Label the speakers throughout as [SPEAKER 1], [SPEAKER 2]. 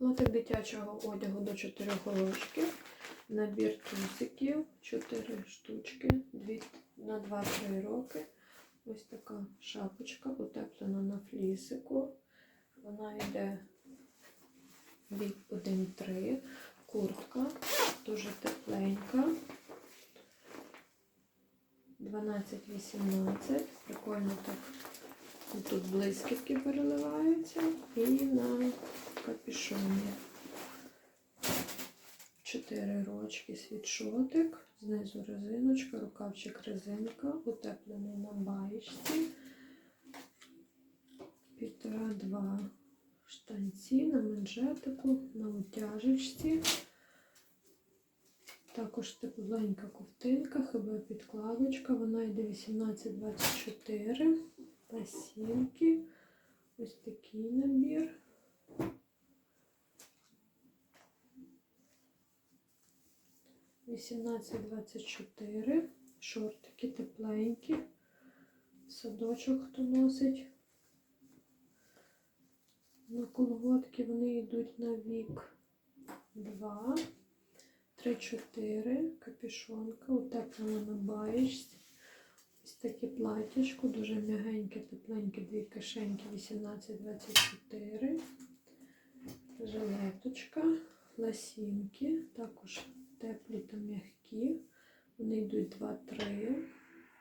[SPEAKER 1] Лотик дитячого одягу до 4 років. Набір трусиків 4 штучки на 2-3 роки. Ось така шапочка утеплена на флісику. Вона йде від 1-3. Куртка дуже тепленька. 12-18. Прикольно так. Тут блискітки переливаються і на капюшоні. Чотири рочки світшотик, знизу резиночка, рукавчик резинка, утеплений на баєчці. Півтора-два штанці на манжетику, на утяжечці. Також тепленька ковтинка, хіба підкладочка, вона йде 18-24. Лосінки. Ось такий набір. Вісімнадцять двадцять чотири. Шортики тепленькі. Садочок хто носить. На колготки вони йдуть на вік 2, 3, 4, капюшонка, утеплена на баєчці. Ось таке платічко, дуже м'ягеньке, тепленьке, дві кишеньки 18-24. Жилеточка, ласінки, також теплі та м'які. Вони йдуть 2-3.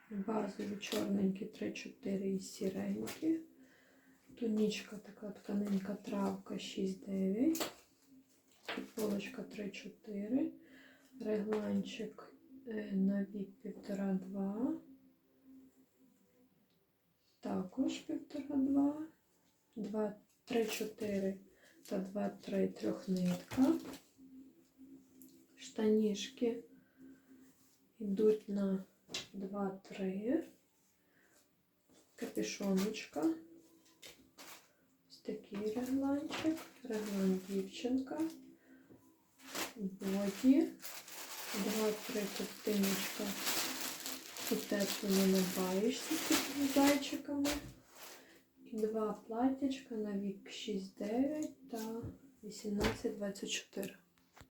[SPEAKER 1] Базові чорненькі 3-4 і сіренькі. Тунічка така тканинка травка 6-9. Футболочка 3-4. Регланчик е, на вік 1,5-2. Також півтора-два, два, три, чотири та два, три трьохнитка. Штанішки йдуть на два-три. Капюшоночка. Ось такий регланчик. Реглан дівчинка. Боді. Два-три ковтиночка утеплено на баєчці з такими зайчиками. І два платячка на вік 6-9 та 18-24.